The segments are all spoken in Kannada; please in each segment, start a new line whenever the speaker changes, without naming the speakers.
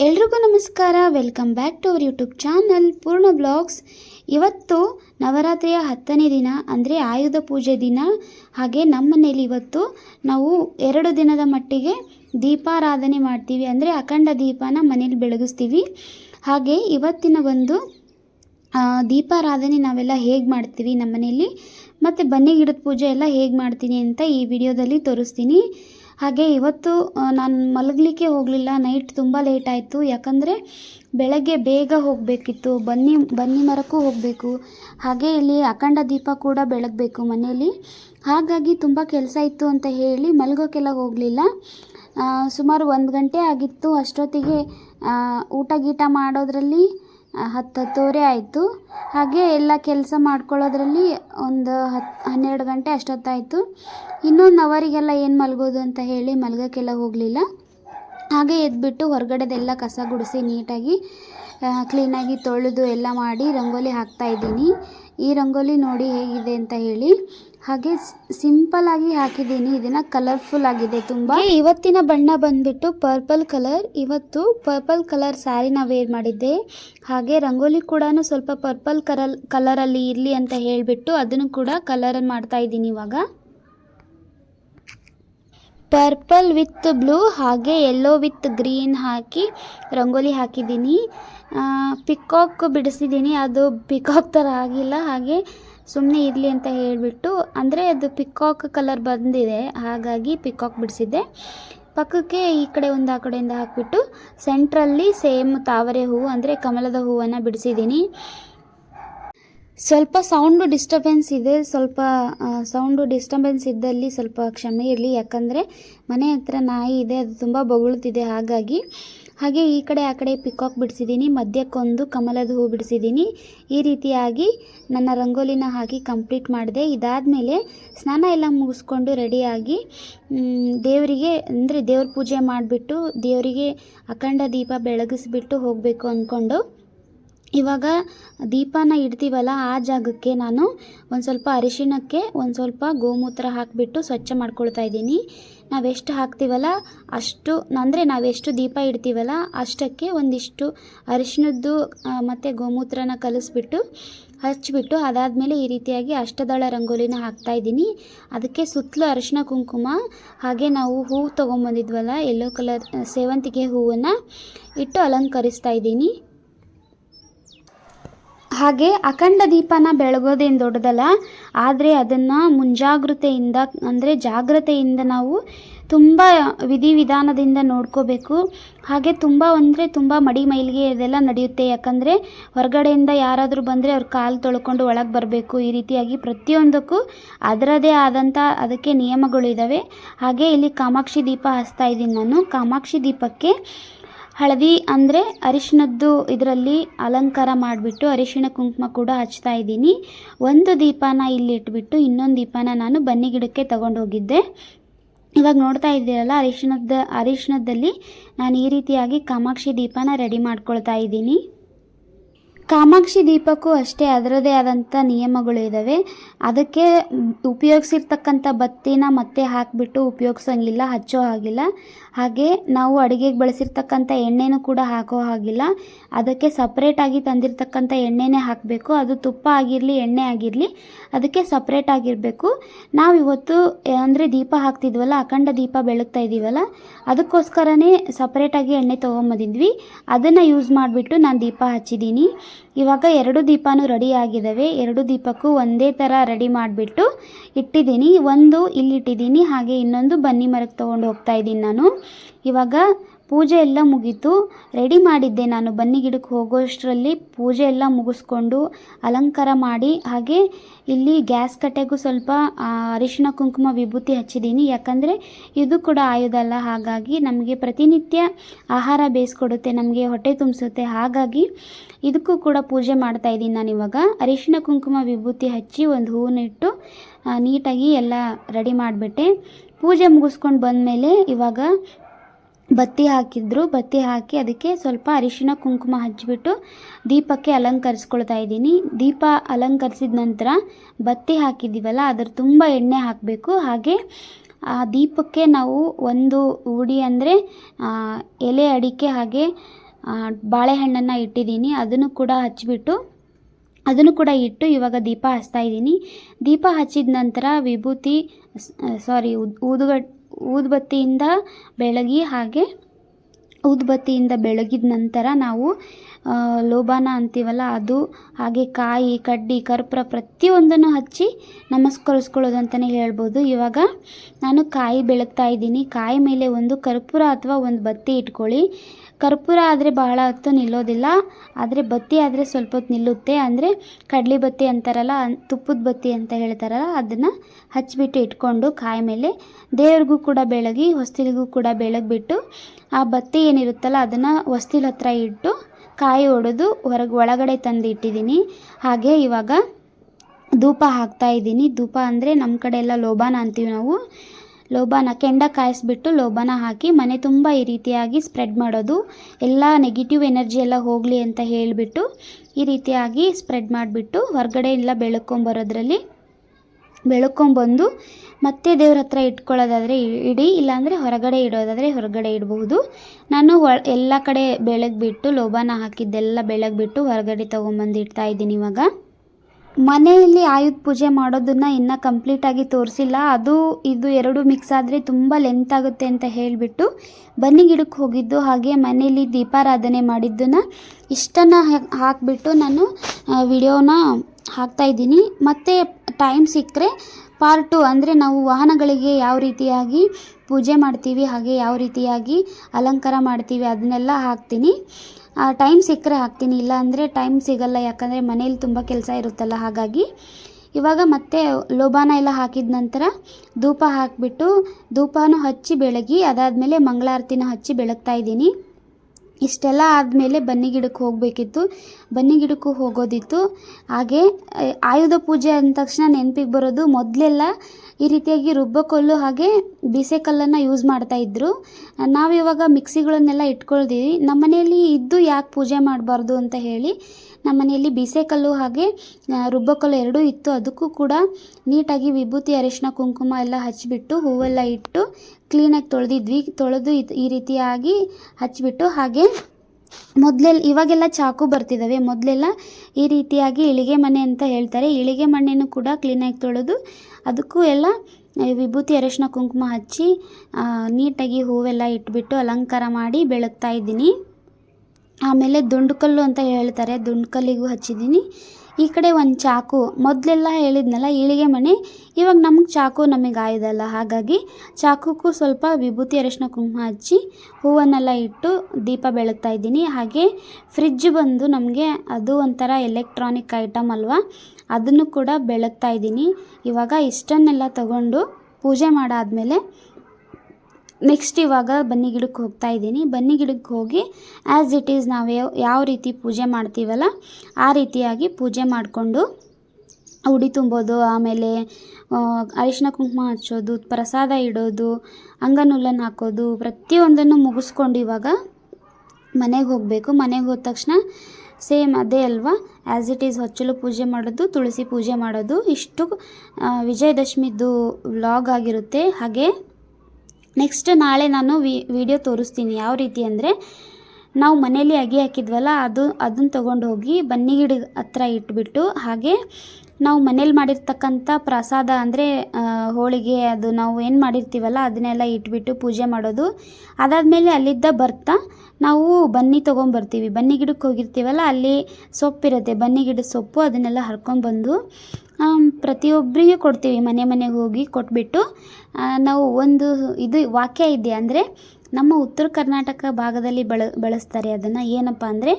ಎಲ್ರಿಗೂ ನಮಸ್ಕಾರ welcome back to our YouTube channel Poorna blogs ಇವತ್ತು ನವರಾತ್ರಿಯ ಹತ್ತನೇ ದಿನ, ಅಂದರೆ ಆಯುಧ ಪೂಜೆ ದಿನ. ಹಾಗೆ ನಮ್ಮ ಮನೇಲಿ ಇವತ್ತು ನಾವು ಎರಡು ದಿನದ ಮಟ್ಟಿಗೆ ದೀಪಾರಾಧನೆ ಮಾಡ್ತೀವಿ, ಅಂದರೆ ಅಖಂಡ ದೀಪನ ಮನೇಲಿ ಬೆಳಗಿಸ್ತೀವಿ. ಹಾಗೆ ಇವತ್ತಿನ ಒಂದು ದೀಪಾರಾಧನೆ ನಾವೆಲ್ಲ ಹೇಗೆ ಮಾಡ್ತೀವಿ ನಮ್ಮ ಮನೆಯಲ್ಲಿ ಮತ್ತು ಬನ್ನಿ ಗಿಡದ ಪೂಜೆ ಎಲ್ಲ ಹೇಗೆ ಮಾಡ್ತೀನಿ ಅಂತ ಈ ವಿಡಿಯೋದಲ್ಲಿ ತೋರಿಸ್ತೀನಿ. ಹಾಗೆ ಇವತ್ತು ನಾನು ಮಲಗಲಿಕ್ಕೆ ಹೋಗಲಿಲ್ಲ ನೈಟ್ ತುಂಬ ಲೇಟ್ ಆಯಿತು. ಯಾಕಂದರೆ ಬೆಳಗ್ಗೆ ಬೇಗ ಹೋಗಬೇಕಿತ್ತು. ಬನ್ನಿ ಬನ್ನಿ ಮರಕ್ಕೂ ಹೋಗಬೇಕು. ಹಾಗೆ ಇಲ್ಲಿ ಅಖಂಡ ದೀಪ ಕೂಡ ಬೆಳಗಬೇಕು ಮನೆಯಲ್ಲಿ. ಹಾಗಾಗಿ ತುಂಬ ಕೆಲಸ ಇತ್ತು ಅಂತ ಹೇಳಿ ಮಲಗೋಕ್ಕೆಲ್ಲ ಹೋಗಲಿಲ್ಲ. ಸುಮಾರು ಒಂದು ಗಂಟೆ ಆಗಿತ್ತು. ಅಷ್ಟೊತ್ತಿಗೆ ಊಟ ಗೀಟ ಮಾಡೋದ್ರಲ್ಲಿ ಹತ್ತು ಹತ್ತುವರೆ ಆಯಿತು. ಹಾಗೆ ಎಲ್ಲ ಕೆಲಸ ಮಾಡ್ಕೊಳ್ಳೋದ್ರಲ್ಲಿ ಒಂದು ಹತ್ತು ಹನ್ನೆರಡು ಗಂಟೆ ಅಷ್ಟೊತ್ತಾಯಿತು. ಇನ್ನೊಂದು ಅವರಿಗೆಲ್ಲ ಏನು ಮಲಗೋದು ಅಂತ ಹೇಳಿ ಮಲಗೋಕ್ಕೆಲ್ಲ ಹೋಗಲಿಲ್ಲ. ಹಾಗೆ ಎದ್ಬಿಟ್ಟು ಹೊರಗಡೆದೆಲ್ಲ ಕಸ ಗುಡಿಸಿ ನೀಟಾಗಿ ಕ್ಲೀನಾಗಿ ತೊಳೆದು ಎಲ್ಲ ಮಾಡಿ ರಂಗೋಲಿ ಹಾಕ್ತಾ ಇದ್ದೀನಿ. ಈ ರಂಗೋಲಿ ನೋಡಿ ಹೇಗಿದೆ ಅಂತ ಹೇಳಿ. ಹಾಗೆ ಸಿಂಪಲ್ ಆಗಿ ಹಾಕಿದ್ದೀನಿ. ಇದನ್ನ ಕಲರ್ಫುಲ್ ಆಗಿದೆ ತುಂಬ. ಇವತ್ತಿನ ಬಣ್ಣ ಬಂದ್ಬಿಟ್ಟು ಪರ್ಪಲ್ ಕಲರ್ ಇವತ್ತು ಪರ್ಪಲ್ ಕಲರ್ ಸ್ಯಾರಿನ ವೇರ್ ಮಾಡಿದ್ದೆ. ಹಾಗೆ ರಂಗೋಲಿ ಕೂಡ ಸ್ವಲ್ಪ ಪರ್ಪಲ್ ಕಲರ್ ಕಲರಲ್ಲಿ ಇರಲಿ ಅಂತ ಹೇಳಿಬಿಟ್ಟು ಅದನ್ನು ಕೂಡ ಕಲರ್ ಮಾಡ್ತಾ ಇದ್ದೀನಿ ಇವಾಗ. ಪರ್ಪಲ್ ವಿತ್ ಬ್ಲೂ ಹಾಗೆ ಯೆಲ್ಲೋ ವಿತ್ ಗ್ರೀನ್ ಹಾಕಿ ರಂಗೋಲಿ ಹಾಕಿದ್ದೀನಿ. ಪಿಕಾಕ್ ಬಿಡಿಸಿದ್ದೀನಿ. ಅದು ಪಿಕಾಕ್ ಥರ ಆಗಿಲ್ಲ. ಹಾಗೆ ಸುಮ್ಮನೆ ಇರಲಿ ಅಂತ ಹೇಳಿಬಿಟ್ಟು, ಅಂದರೆ ಅದು ಪಿಕಾಕ್ ಕಲರ್ ಬಂದಿದೆ. ಹಾಗಾಗಿ ಪಿಕಾಕ್ ಬಿಡಿಸಿದ್ದೆ. ಪಕ್ಕಕ್ಕೆ ಈ ಕಡೆ ಒಂದು, ಆ ಕಡೆಯಿಂದ ಹಾಕಿಬಿಟ್ಟು ಸೆಂಟ್ರಲ್ಲಿ ಸೇಮ್ ತಾವರೆ ಹೂವು, ಅಂದರೆ ಕಮಲದ ಹೂವನ್ನು ಬಿಡಿಸಿದ್ದೀನಿ. ಸ್ವಲ್ಪ ಸೌಂಡು ಡಿಸ್ಟರ್ಬೆನ್ಸ್ ಇದೆ. ಸ್ವಲ್ಪ ಸೌಂಡು ಡಿಸ್ಟರ್ಬೆನ್ಸ್ ಇದ್ದಲ್ಲಿ ಸ್ವಲ್ಪ ಕ್ಷಮೆ ಇರಲಿ. ಯಾಕಂದರೆ ಮನೆ ಹತ್ರ ನಾಯಿ ಇದೆ. ಅದು ತುಂಬ ಬೊಗಳುತ್ತಿದೆ ಹಾಗಾಗಿ ಹಾಗೆ ಈ ಕಡೆ ಆ ಕಡೆ ಪಿಕಾಕ್ ಬಿಡಿಸಿದ್ದೀನಿ. ಮಧ್ಯಕ್ಕೊಂದು ಕಮಲದ ಹೂ ಬಿಡಿಸಿದ್ದೀನಿ. ಈ ರೀತಿಯಾಗಿ ನನ್ನ ರಂಗೋಲಿನ ಹಾಕಿ ಕಂಪ್ಲೀಟ್ ಮಾಡಿದೆ. ಇದಾದಮೇಲೆ ಸ್ನಾನ ಎಲ್ಲ ಮುಗಿಸ್ಕೊಂಡು ರೆಡಿಯಾಗಿ ದೇವರಿಗೆ ಅಂದರೆ ದೇವ್ರ ಪೂಜೆ ಮಾಡಿಬಿಟ್ಟು, ದೇವರಿಗೆ ಅಖಂಡ ದೀಪ ಬೆಳಗಿಸ್ಬಿಟ್ಟು ಹೋಗಬೇಕು ಅಂದ್ಕೊಂಡು ಇವಾಗ ದೀಪನ ಇಡ್ತೀವಲ್ಲ, ಆ ಜಾಗಕ್ಕೆ ನಾನು ಒಂದು ಸ್ವಲ್ಪ ಅರಿಶಿಣಕ್ಕೆ ಒಂದು ಸ್ವಲ್ಪ ಗೋಮೂತ್ರ ಹಾಕಿಬಿಟ್ಟು ಸ್ವಚ್ಛ ಮಾಡ್ಕೊಳ್ತಾ ಇದ್ದೀನಿ. ನಾವೆಷ್ಟು ಹಾಕ್ತೀವಲ್ಲ, ಅಷ್ಟು, ಅಂದರೆ ನಾವೆಷ್ಟು ದೀಪ ಇಡ್ತೀವಲ್ಲ, ಅಷ್ಟಕ್ಕೆ ಒಂದಿಷ್ಟು ಅರಿಶಿನದ್ದು ಮತ್ತು ಗೋಮೂತ್ರನ ಕಲಿಸ್ಬಿಟ್ಟು ಹಚ್ಚಿಬಿಟ್ಟು ಅದಾದಮೇಲೆ ಈ ರೀತಿಯಾಗಿ ಅಷ್ಟದಳ ರಂಗೋಲಿನ ಹಾಕ್ತಾ ಇದ್ದೀನಿ. ಅದಕ್ಕೆ ಸುತ್ತಲೂ ಅರಿಶಿನ ಕುಂಕುಮ, ಹಾಗೆ ನಾವು ಹೂವು ತೊಗೊಂಬಂದಿದ್ವಲ್ಲ ಯೆಲ್ಲೋ ಕಲರ್ ಸೇವಂತಿಗೆ ಹೂವನ್ನು ಇಟ್ಟು ಅಲಂಕರಿಸ್ತಾ ಇದ್ದೀನಿ. ಹಾಗೆ ಅಖಂಡ ದೀಪನ ಬೆಳಗೋದೇನು ದೊಡ್ಡದಲ್ಲ, ಆದರೆ ಅದನ್ನು ಮುಂಜಾಗ್ರತೆಯಿಂದ, ಅಂದರೆ ಜಾಗ್ರತೆಯಿಂದ ನಾವು ತುಂಬ ವಿಧಿವಿಧಾನದಿಂದ ನೋಡ್ಕೋಬೇಕು. ಹಾಗೆ ತುಂಬ ಅಂದರೆ ತುಂಬ ಮಡಿ ಮೈಲಿಗೆ ಇದೆಲ್ಲ ನಡೆಯುತ್ತೆ. ಯಾಕಂದರೆ ಹೊರಗಡೆಯಿಂದ ಯಾರಾದರೂ ಬಂದರೆ ಅವ್ರ ಕಾಲು ತೊಳ್ಕೊಂಡು ಒಳಗೆ ಬರಬೇಕು. ಈ ರೀತಿಯಾಗಿ ಪ್ರತಿಯೊಂದಕ್ಕೂ ಅದರದೇ ಆದಂಥ ಅದಕ್ಕೆ ನಿಯಮಗಳು ಇದ್ದಾವೆ ಹಾಗೆ ಇಲ್ಲಿ ಕಾಮಾಕ್ಷಿ ದೀಪ ಹಚ್ತಾ ಇದ್ದೀನಿ ನಾನು. ಕಾಮಾಕ್ಷಿ ದೀಪಕ್ಕೆ ಹಳದಿ ಅಂದರೆ ಅರಿಶಿಣದ್ದು ಇದರಲ್ಲಿ ಅಲಂಕಾರ ಮಾಡಿಬಿಟ್ಟು ಅರಿಶಿಣ ಕುಂಕುಮ ಕೂಡ ಹಚ್ತಾ ಇದ್ದೀನಿ. ಒಂದು ದೀಪನ ಇಲ್ಲಿ ಇಟ್ಬಿಟ್ಟು ಇನ್ನೊಂದು ದೀಪನ ನಾನು ಬನ್ನಿ ಗಿಡಕ್ಕೆ ಹೋಗಿದ್ದೆ. ಇವಾಗ ನೋಡ್ತಾ ಇದ್ದೀರಲ್ಲ, ಅರಿಶಿಣದ ಅರಿಶಿಣದಲ್ಲಿ ನಾನು ಈ ರೀತಿಯಾಗಿ ಕಾಮಾಕ್ಷಿ ದೀಪನ ರೆಡಿ ಮಾಡ್ಕೊಳ್ತಾ ಇದ್ದೀನಿ. ಕಾಮಾಕ್ಷಿ ದೀಪಕ್ಕೂ ಅಷ್ಟೇ ಅದರದೇ ಆದಂಥ ನಿಯಮಗಳು ಇದ್ದಾವೆ ಅದಕ್ಕೆ ಉಪಯೋಗಿಸಿರ್ತಕ್ಕಂಥ ಬತ್ತಿನ ಮತ್ತೆ ಹಾಕಿಬಿಟ್ಟು ಉಪಯೋಗಿಸೋಂಗಿಲ್ಲ, ಹಚ್ಚೋ ಹಾಗಿಲ್ಲ. ಹಾಗೆ ನಾವು ಅಡುಗೆಗೆ ಬಳಸಿರ್ತಕ್ಕಂಥ ಎಣ್ಣೆನೂ ಕೂಡ ಹಾಕೋ ಹಾಗಿಲ್ಲ. ಅದಕ್ಕೆ ಸಪ್ರೇಟಾಗಿ ತಂದಿರ್ತಕ್ಕಂಥ ಎಣ್ಣೆನೇ ಹಾಕಬೇಕು. ಅದು ತುಪ್ಪ ಆಗಿರಲಿ, ಎಣ್ಣೆ ಆಗಿರಲಿ, ಅದಕ್ಕೆ ಸಪ್ರೇಟ್ ಆಗಿರಬೇಕು. ನಾವು ಇವತ್ತು ಅಂದರೆ ದೀಪ ಹಾಕ್ತಿದ್ವಲ್ಲ, ಅಖಂಡ ದೀಪ ಬೆಳಗ್ತಾ ಇದ್ದೀವಲ್ಲ ಅದಕ್ಕೋಸ್ಕರನೇ ಸಪ್ರೇಟಾಗಿ ಎಣ್ಣೆ ತೊಗೊಂಬಂದಿದ್ವಿ. ಅದನ್ನು ಯೂಸ್ ಮಾಡಿಬಿಟ್ಟು ನಾನು ದೀಪ ಹಚ್ಚಿದ್ದೀನಿ ಇವಾಗ ಎರಡು ದೀಪನೂ ರೆಡಿ ಆಗಿದ್ದಾವೆ ಎರಡು ದೀಪಕ್ಕೂ ಒಂದೇ ಥರ ರೆಡಿ ಮಾಡಿಬಿಟ್ಟು ಇಟ್ಟಿದ್ದೀನಿ. ಒಂದು ಇಲ್ಲಿ ಇಟ್ಟಿದ್ದೀನಿ ಹಾಗೆ ಇನ್ನೊಂದು ಬನ್ನಿ ಮರಕ್ಕೆ ತೊಗೊಂಡು ಹೋಗ್ತಾ ಇದ್ದೀನಿ ನಾನು. ಇವಾಗ ಪೂಜೆ ಎಲ್ಲ ಮುಗೀತು. ರೆಡಿ ಮಾಡಿದ್ದೆ ನಾನು. ಬನ್ನಿ ಗಿಡಕ್ಕೆ ಹೋಗೋಷ್ಟರಲ್ಲಿ ಪೂಜೆ ಎಲ್ಲ ಮುಗಿಸ್ಕೊಂಡು ಅಲಂಕಾರ ಮಾಡಿ. ಹಾಗೆ ಇಲ್ಲಿ ಗ್ಯಾಸ್ ಕಟ್ಟೆಗೂ ಸ್ವಲ್ಪ ಅರಿಶಿನ ಕುಂಕುಮ, ವಿಭೂತಿ ಹಚ್ಚಿದ್ದೀನಿ. ಯಾಕಂದರೆ ಇದು ಕೂಡ ಆಯುಧ ಹಾಗಾಗಿ ನಮಗೆ ಪ್ರತಿನಿತ್ಯ ಆಹಾರ ಬೇಯಿಸ್ಕೊಡುತ್ತೆ, ನಮಗೆ ಹೊಟ್ಟೆ ತುಂಬಿಸುತ್ತೆ. ಹಾಗಾಗಿ ಇದಕ್ಕೂ ಕೂಡ ಪೂಜೆ ಮಾಡ್ತಾ ಇದ್ದೀನಿ ನಾನು ಇವಾಗ. ಅರಿಶಿಣ, ಕುಂಕುಮ, ವಿಭೂತಿ ಹಚ್ಚಿ ಒಂದು ಹೂವನ್ನಿಟ್ಟು ನೀಟಾಗಿ ಎಲ್ಲ ರೆಡಿ ಮಾಡಿಬಿಟ್ಟೆ. ಪೂಜೆ ಮುಗಿಸ್ಕೊಂಡು ಬಂದಮೇಲೆ ಇವಾಗ ಬತ್ತಿ ಹಾಕಿದ್ರು, ಬತ್ತಿ ಹಾಕಿ ಅದಕ್ಕೆ ಸ್ವಲ್ಪ ಅರಿಶಿನ ಕುಂಕುಮ ಹಚ್ಚಿಬಿಟ್ಟು ದೀಪಕ್ಕೆ ಅಲಂಕರಿಸ್ಕೊಳ್ತಾ ಇದ್ದೀನಿ. ದೀಪ ಅಲಂಕರಿಸಿದ ನಂತರ ಬತ್ತಿ ಹಾಕಿದ್ದೀವಲ್ಲ, ಅದರ ತುಂಬ ಎಣ್ಣೆ ಹಾಕಬೇಕು. ಹಾಗೆ, ಆ, ದೀಪಕ್ಕೆ ನಾವು ಒಂದು ಉಡಿ ಅಂದರೆ ಎಲೆ ಅಡಿಕೆ ಹಾಗೆ ಬಾಳೆಹಣ್ಣನ್ನು ಇಟ್ಟಿದ್ದೀನಿ. ಅದನ್ನು ಕೂಡ ಹಚ್ಚಿಬಿಟ್ಟು, ಅದನ್ನು ಕೂಡ ಇಟ್ಟು ಇವಾಗ ದೀಪ ಹಚ್ತಾ ಇದ್ದೀನಿ. ದೀಪ ಹಚ್ಚಿದ ನಂತರ ವಿಭೂತಿ ಸಾರಿ ಊದುಗಡ್ ಊದುಬತ್ತಿಯಿಂದ ಬೆಳಗಿ ಹಾಗೆ ಊದುಬತ್ತಿಯಿಂದ ಬೆಳಗಿದ ನಂತರ ನಾವು ಲೋಬಾನ ಅಂತೀವಲ್ಲ, ಅದು ಹಾಗೆ ಕಾಯಿ, ಕಡ್ಡಿ, ಕರ್ಪೂರ ಪ್ರತಿಯೊಂದನ್ನು ಹಚ್ಚಿ ನಮಸ್ಕರಿಸ್ಕೊಳ್ಳೋದು ಅಂತಲೇ ಹೇಳ್ಬೋದು. ಇವಾಗ ನಾನು ಕಾಯಿ ಬೆಳಗ್ತಾ ಇದ್ದೀನಿ. ಕಾಯಿ ಮೇಲೆ ಒಂದು ಕರ್ಪೂರ ಅಥವಾ ಒಂದು ಬತ್ತಿ ಇಟ್ಕೊಳ್ಳಿ. ಕರ್ಪೂರ ಆದರೆ ಬಹಳ ಹೊತ್ತು ನಿಲ್ಲೋದಿಲ್ಲ, ಆದರೆ ಬತ್ತಿ ಆದರೆ ಸ್ವಲ್ಪ ಹೊತ್ತು ನಿಲ್ಲುತ್ತೆ. ಅಂದರೆ ಕಡಲೆ ಬತ್ತಿ ಅಂತಾರಲ್ಲ ತುಪ್ಪದ ಬತ್ತಿ ಅಂತ ಹೇಳ್ತಾರಲ್ಲ, ಅದನ್ನು ಹಚ್ಚಿಬಿಟ್ಟು ಇಟ್ಕೊಂಡು ಕಾಯಿ ಮೇಲೆ ದೇವ್ರಿಗೂ ಕೂಡ ಬೆಳಗಿ, ಹೊಸ್ತಿಲಿಗೂ ಕೂಡ ಬೆಳಗ್ಬಿಟ್ಟು ಆ ಬತ್ತಿ ಏನಿರುತ್ತಲ್ಲ ಅದನ್ನು ಹೊಸ್ತಿಲ ಹತ್ರ ಇಟ್ಟು ಕಾಯಿ ಒಡೆದು ಹೊರಗೆ ಒಳಗಡೆ ತಂದು ಇಟ್ಟಿದ್ದೀನಿ. ಹಾಗೆ ಇವಾಗ ಧೂಪ ಹಾಕ್ತಾ ಇದ್ದೀನಿ. ಧೂಪ ಅಂದರೆ ನಮ್ಮ ಕಡೆ ಎಲ್ಲ ಲೋಬಾನ ಅಂತೀವಿ ನಾವು. ಲೋಬಾನ ಕೆಂಡ ಕಾಯಿಸ್ಬಿಟ್ಟು ಲೋಬಾನ ಹಾಕಿ ಮನೆ ತುಂಬ ಈ ರೀತಿಯಾಗಿ ಸ್ಪ್ರೆಡ್ ಮಾಡೋದು, ಎಲ್ಲ ನೆಗೆಟಿವ್ ಎನರ್ಜಿ ಎಲ್ಲ ಹೋಗಲಿ ಅಂತ ಹೇಳಿಬಿಟ್ಟು ಈ ರೀತಿಯಾಗಿ ಸ್ಪ್ರೆಡ್ ಮಾಡಿಬಿಟ್ಟು ಹೊರಗಡೆ ಎಲ್ಲ ಬೆಳಕೊಂಬರೋದ್ರಲ್ಲಿ ಬೆಳಕೊಂಬಂದು ಮತ್ತೆ ದೇವ್ರ ಹತ್ರ ಇಟ್ಕೊಳ್ಳೋದಾದರೆ ಇಡಿ, ಇಲ್ಲಾಂದರೆ ಹೊರಗಡೆ ಇಡೋದಾದರೆ ಹೊರಗಡೆ ಇಡಬಹುದು ನಾನು ಎಲ್ಲ ಕಡೆ ಬೆಳಗ್ಬಿಟ್ಟು ಲೋಬಾನ ಹಾಕಿದ್ದೆಲ್ಲ ಬೆಳಗ್ಬಿಟ್ಟು ಹೊರಗಡೆ ತೊಗೊಂಬಂದು ಇಡ್ತಾ ಇದ್ದೀನಿ ಇವಾಗ. ಮನೆಯಲ್ಲಿ ಆಯುಧ ಪೂಜೆ ಮಾಡೋದನ್ನ ಇನ್ನೂ ಕಂಪ್ಲೀಟಾಗಿ ತೋರಿಸಿಲ್ಲ. ಅದು ಇದು ಎರಡು ಮಿಕ್ಸ್ ಆದರೆ ತುಂಬ ಲೆಂತ್ ಆಗುತ್ತೆ ಅಂತ ಹೇಳಿಬಿಟ್ಟು ಬನ್ನಿ ಗಿಡಕ್ಕೆ ಹೋಗಿದ್ದು, ಹಾಗೆ ಮನೆಯಲ್ಲಿ ದೀಪಾರಾಧನೆ ಮಾಡಿದ್ದನ್ನು ಇಷ್ಟನ್ನು ಹಾಕಿಬಿಟ್ಟು ನಾನು ವಿಡಿಯೋನ ಹಾಕ್ತಾ ಇದ್ದೀನಿ. ಮತ್ತು ಟೈಮ್ ಸಿಕ್ಕರೆ ಪಾರ್ಟ್ ಟು ಅಂದರೆ ನಾವು ವಾಹನಗಳಿಗೆ ಯಾವ ರೀತಿಯಾಗಿ ಪೂಜೆ ಮಾಡ್ತೀವಿ, ಹಾಗೆ ಯಾವ ರೀತಿಯಾಗಿ ಅಲಂಕಾರ ಮಾಡ್ತೀವಿ ಅದನ್ನೆಲ್ಲ ಹಾಕ್ತೀನಿ. ಟೈಮ್ ಸಿಕ್ಕರೆ ಹಾಕ್ತೀನಿ. ಇಲ್ಲ ಅಂದರೆ ಟೈಮ್ ಸಿಗಲ್ಲ, ಯಾಕಂದರೆ ಮನೇಲಿ ತುಂಬ ಕೆಲಸ ಇರುತ್ತಲ್ಲ, ಹಾಗಾಗಿ. ಇವಾಗ ಮತ್ತೆ ಲೋಬಾನ ಎಲ್ಲ ಹಾಕಿದ ನಂತರ ಧೂಪ ಹಾಕಿಬಿಟ್ಟು ಧೂಪನೂ ಹಚ್ಚಿ ಬೆಳಗಿ, ಅದಾದಮೇಲೆ ಮಂಗಳಾರತಿನ ಹಚ್ಚಿ ಬೆಳಗ್ತಾ ಇದ್ದೀನಿ. ಇಷ್ಟೆಲ್ಲ ಆದಮೇಲೆ ಬನ್ನಿ ಗಿಡಕ್ಕೆ ಹೋಗಬೇಕಿತ್ತು. ಬನ್ನಿ ಗಿಡಕ್ಕೂ ಹೋಗೋದಿತ್ತು. ಹಾಗೆ ಆಯುಧ ಪೂಜೆ ಅಂದ ತಕ್ಷಣ ನೆನಪಿಗೆ ಬರೋದು ಮೊದಲೆಲ್ಲ ಈ ರೀತಿಯಾಗಿ ರುಬ್ಬಕಲ್ಲು ಹಾಗೆ ಬಿಸೆಕಲ್ಲನ್ನು ಯೂಸ್ ಮಾಡ್ತಾಯಿದ್ರು ನಾವು ನಾವಿವಾಗ ಮಿಕ್ಸಿಗಳನ್ನೆಲ್ಲ ಇಟ್ಕೊಳ್ತೀವಿ. ನಮ್ಮ ಮನೆಯಲ್ಲಿ ಇದ್ದು ಯಾಕೆ ಪೂಜೆ ಮಾಡಬಾರ್ದು ಅಂತ ಹೇಳಿ ನಮ್ಮ ಮನೆಯಲ್ಲಿ ಬೀಸೆಕಲ್ಲು ಹಾಗೆ ರುಬ್ಬಕಲ್ಲು ಎರಡೂ ಇತ್ತು. ಅದಕ್ಕೂ ಕೂಡ ನೀಟಾಗಿ ವಿಭೂತಿ, ಅರಿಶಿನ, ಕುಂಕುಮ ಎಲ್ಲ ಹಚ್ಚಿಬಿಟ್ಟು, ಹೂವೆಲ್ಲ ಇಟ್ಟು ಕ್ಲೀನಾಗಿ ತೊಳೆದಿದ್ವಿ. ತೊಳೆದು ಈ ರೀತಿಯಾಗಿ ಹಚ್ಚಿಬಿಟ್ಟು, ಹಾಗೆ ಮೊದಲೆಲ್ಲ ಇವಾಗೆಲ್ಲ ಚಾಕು ಬರ್ತಿದ್ದಾವೆ ಮೊದಲೆಲ್ಲ ಈ ರೀತಿಯಾಗಿ ಇಳಿಗೆ ಮನೆ ಅಂತ ಹೇಳ್ತಾರೆ. ಇಳಿಗೆ ಮಣ್ಣೆನೂ ಕೂಡ ಕ್ಲೀನಾಗಿ ತೊಳೆದು ಅದಕ್ಕೂ ಎಲ್ಲ ವಿಭೂತಿ, ಅರಿಶಿನ, ಕುಂಕುಮ ಹಚ್ಚಿ ನೀಟಾಗಿ ಹೂವೆಲ್ಲ ಇಟ್ಬಿಟ್ಟು ಅಲಂಕಾರ ಮಾಡಿ ಬೆಳಗ್ತಾ ಇದ್ದೀನಿ. ಆಮೇಲೆ ದುಂಡುಕಲ್ಲು ಅಂತ ಹೇಳ್ತಾರೆ, ದುಂಡುಕಲ್ಲಿಗೂ ಹಚ್ಚಿದ್ದೀನಿ. ಈ ಕಡೆ ಒಂದು ಚಾಕು, ಮೊದಲೆಲ್ಲ ಹೇಳಿದ್ನಲ್ಲ ಈಳಿಗೆ ಮನೆ ಇವಾಗ ನಮಗೆ ಚಾಕು ನಮಗೆ ಆಯ್ದಲ್ಲ, ಹಾಗಾಗಿ ಚಾಕುಕ್ಕೂ ಸ್ವಲ್ಪ ವಿಭೂತಿ ಅರಿಶಿನ ಕುಂಕುಮ ಹಚ್ಚಿ ಹೂವನ್ನೆಲ್ಲ ಇಟ್ಟು ದೀಪ ಬೆಳಗ್ತಾ ಇದ್ದೀನಿ. ಹಾಗೆ ಫ್ರಿಜ್ ಬಂದು ನಮಗೆ ಅದು ಒಂಥರ ಎಲೆಕ್ಟ್ರಾನಿಕ್ ಐಟಮ್ ಅಲ್ವಾ, ಅದನ್ನು ಕೂಡ ಬೆಳಗ್ತಾ ಇದ್ದೀನಿ. ಇವಾಗ ಇಷ್ಟನ್ನೆಲ್ಲ ತಗೊಂಡು ಪೂಜೆ ಮಾಡಾದಮೇಲೆ ನೆಕ್ಸ್ಟ್ ಇವಾಗ ಬನ್ನಿ ಗಿಡಕ್ಕೆ ಹೋಗ್ತಾ ಇದ್ದೀನಿ. ಬನ್ನಿ ಗಿಡಕ್ಕೆ ಹೋಗಿ ಆ್ಯಸ್ ಇಟ್ ಈಸ್ ನಾವು ಯಾವ ರೀತಿ ಪೂಜೆ ಮಾಡ್ತೀವಲ್ಲ, ಆ ರೀತಿಯಾಗಿ ಪೂಜೆ ಮಾಡಿಕೊಂಡು ಉಡಿ ತುಂಬೋದು, ಆಮೇಲೆ ಅರಿಶಿನ ಕುಂಕುಮ ಹಚ್ಚೋದು, ಪ್ರಸಾದ ಇಡೋದು ಅಂಗನುಲ್ಲನ್ನು ಹಾಕೋದು, ಪ್ರತಿಯೊಂದನ್ನು ಮುಗಿಸ್ಕೊಂಡು ಇವಾಗ ಮನೆಗೆ ಹೋಗಬೇಕು. ಮನೆಗೆ ಹೋದ ತಕ್ಷಣ ಸೇಮ್ ಅದೇ ಅಲ್ವಾ? ಆ್ಯಸ್ ಇಟ್ ಈಸ್ ಹೊಚ್ಚಲು ಪೂಜೆ ಮಾಡೋದು, ತುಳಸಿ ಪೂಜೆ ಮಾಡೋದು, ಇಷ್ಟು ವಿಜಯದಶಮಿದು ವ್ಲಾಗ್ ಆಗಿರುತ್ತೆ. ಹಾಗೆ ನೆಕ್ಸ್ಟ್ ನಾಳೆ ನಾನು ವಿಡಿಯೋ ತೋರಿಸ್ತೀನಿ. ಯಾವ ರೀತಿ ಅಂದರೆ ನಾವು ಮನೇಲಿ ಅಗಿ ಹಾಕಿದ್ವಲ್ಲ, ಅದು ಅದನ್ನು ತೊಗೊಂಡು ಹೋಗಿ ಬನ್ನಿ ಗಿಡ ಹತ್ರ ಇಟ್ಬಿಟ್ಟು ಹಾಗೆ ನಾವು ಮನೇಲಿ ಮಾಡಿರ್ತಕ್ಕಂಥ ಪ್ರಸಾದ ಅಂದರೆ ಹೋಳಿಗೆ, ಅದು ನಾವು ಏನು ಮಾಡಿರ್ತೀವಲ್ಲ, ಅದನ್ನೆಲ್ಲ ಇಟ್ಬಿಟ್ಟು ಪೂಜೆ ಮಾಡೋದು. ಅದಾದಮೇಲೆ ಅಲ್ಲಿದ್ದ ಬರ್ತಾ ನಾವು ಬನ್ನಿ ತೊಗೊಂಬರ್ತೀವಿ. ಬನ್ನಿ ಗಿಡಕ್ಕೆ ಹೋಗಿರ್ತೀವಲ್ಲ, ಅಲ್ಲಿ ಸೊಪ್ಪಿರುತ್ತೆ ಬನ್ನಿ ಗಿಡದ ಸೊಪ್ಪು ಅದನ್ನೆಲ್ಲ ಹರ್ಕೊಂಡ್ಬಂದು ಪ್ರತಿಯೊಬ್ಬರಿಗೆ ಕೊಡ್ತೀವಿ. ಮನೆ ಮನೆಗೆ ಹೋಗಿ ಕೊಟ್ಬಿಟ್ಟು ನಾವು ಒಂದು ಇದು ವಾಕ್ಯ ಇದೆ ಅಂದರೆ ನಮ್ಮ ಉತ್ತರ ಕರ್ನಾಟಕ ಭಾಗದಲ್ಲಿ ಬಳ, ಬಳಸ್ತಾರೆ. ಅದನ್ನು ಏನಪ್ಪ ಅಂದರೆ,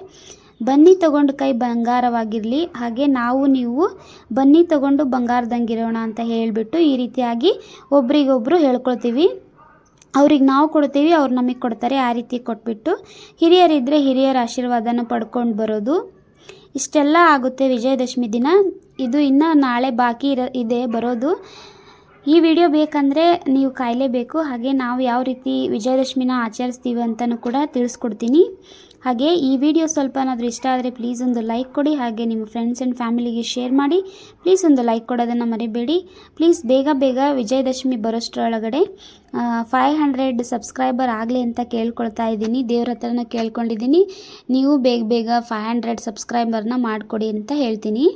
ಬನ್ನಿ ತಗೊಂಡು ಕೈ ಬಂಗಾರವಾಗಿರಲಿ, ಹಾಗೆ ನಾವು ನೀವು ಬನ್ನಿ ತಗೊಂಡು ಬಂಗಾರದಂಗಿರೋಣ ಅಂತ ಹೇಳಿಬಿಟ್ಟು ಈ ರೀತಿಯಾಗಿ ಒಬ್ರಿಗೊಬ್ಬರು ಹೇಳ್ಕೊಳ್ತೀವಿ. ಅವ್ರಿಗೆ ನಾವು ಕೊಡ್ತೀವಿ, ಅವ್ರು ನಮಗೆ ಕೊಡ್ತಾರೆ, ಆ ರೀತಿ ಕೊಟ್ಬಿಟ್ಟು ಹಿರಿಯರಿದ್ದರೆ ಹಿರಿಯರ ಆಶೀರ್ವಾದನ ಪಡ್ಕೊಂಡು ಬರೋದು. ಇಷ್ಟೆಲ್ಲ ಆಗುತ್ತೆ ವಿಜಯದಶಮಿ ದಿನ. ಇದು ಇನ್ನು ನಾಳೆ ಬಾಕಿ ಇರ, ಇದೆ ಬರೋದು. ಈ ವಿಡಿಯೋ ಬೇಕಂದರೆ ನೀವು ಕಾಯಲೇಬೇಕು. ಹಾಗೆ ನಾವು ಯಾವ ರೀತಿ ವಿಜಯದಶಮಿನ ಆಚರಿಸ್ತೀವಿ ಅಂತಲೂ ಕೂಡ ತಿಳಿಸ್ಕೊಡ್ತೀನಿ. ಹಾಗೆ ಈ ವಿಡಿಯೋ ಸ್ವಲ್ಪ ಏನಾದರೂ ಇಷ್ಟ ಆದರೆ ಪ್ಲೀಸ್ ಒಂದು ಲೈಕ್ ಕೊಡಿ. ಹಾಗೆ ನಿಮ್ಮ ಫ್ರೆಂಡ್ಸ್ ಆ್ಯಂಡ್ ಫ್ಯಾಮಿಲಿಗೆ ಶೇರ್ ಮಾಡಿ. ಪ್ಲೀಸ್ ಒಂದು ಲೈಕ್ ಕೊಡೋದನ್ನು ಮರಿಬೇಡಿ. ಪ್ಲೀಸ್ ಬೇಗ ಬೇಗ ವಿಜಯದಶಮಿ ಬರೋಷ್ಟರೊಳಗಡೆ ಫೈವ್ ಹಂಡ್ರೆಡ್ ಸಬ್ಸ್ಕ್ರೈಬರ್ ಆಗಲಿ ಅಂತ ಕೇಳ್ಕೊಳ್ತಾ ಇದ್ದೀನಿ. ದೇವ್ರ ಹತ್ರನ ಕೇಳ್ಕೊಂಡಿದ್ದೀನಿ. ನೀವು ಬೇಗ ಬೇಗ ಫೈವ್ ಹಂಡ್ರೆಡ್ ಸಬ್ಸ್ಕ್ರೈಬರ್ನ ಮಾಡಿಕೊಡಿ ಅಂತ ಹೇಳ್ತೀನಿ.